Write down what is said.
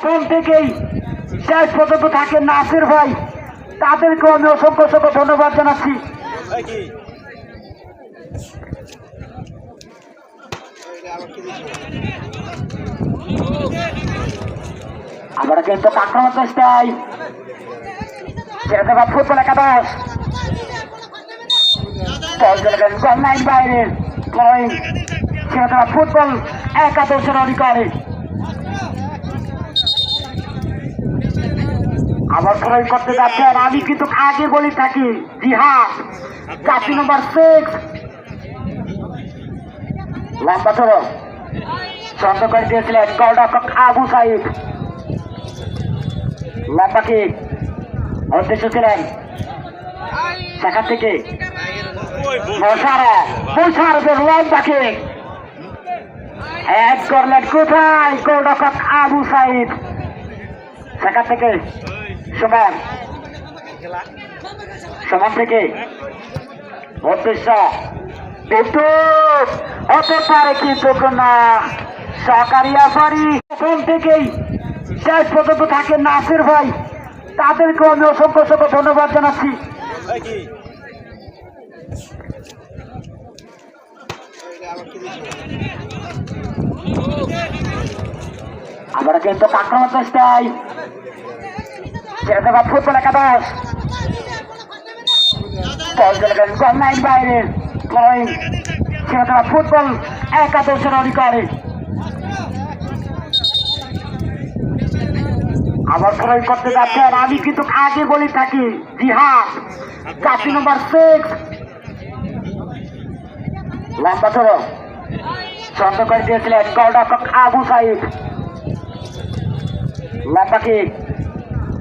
প্রথম থেকেই শেষ পর্যন্ত থাকে নাসির ভাই। তাদেরকে আমি অসংখ্য অসংখ্য ধন্যবাদ জানাচ্ছি। আমরা কিন্তু আক্রমণ চেষ্টায়। সেটা ফুটবল একাদশ বাইরে। সেটা ফুটবল একাদশের অধিকারে। আবার প্রয়োগ করতে যাচ্ছে আর আমি কিন্তু আগে বলে থাকি, জিহাদ চারটি নম্বর সিক্স লম্বা চলো চন্দ্র করে দিয়েছিলেন গোলরক্ষক আবু সাইদ। লম্বা কিক উদ্দেশ্য ছিলেন সেখান থেকে। লম্বা কিক এক করলেন কোথায়? গোলরক্ষক আবু সাইদ। সেখান থেকে। সমান। সমান থেকে হতে পারে কিন্তু না প্রথম থেকেই শেষ পর্যন্ত থাকে নাসির ভাই। তাদেরকে আমি অসংখ্য অসংখ্য ধন্যবাদ জানাচ্ছি। আমরা কিন্তু আক্রমণ চেষ্টায় ছেড়ে দেওয়া ফুটবল একাদশ। ফুটবল একাদশের অধিকারে। আবার প্রয়োগ করতে যাচ্ছে আর আমি কিন্তু আগে বলে থাকি, জিহাদ চারটি নম্বর সিক্স লম্বা চলো চন্দ্র করে দিয়েছিলেন গোলরক্ষক আবু সাইদ। লম্বা কিক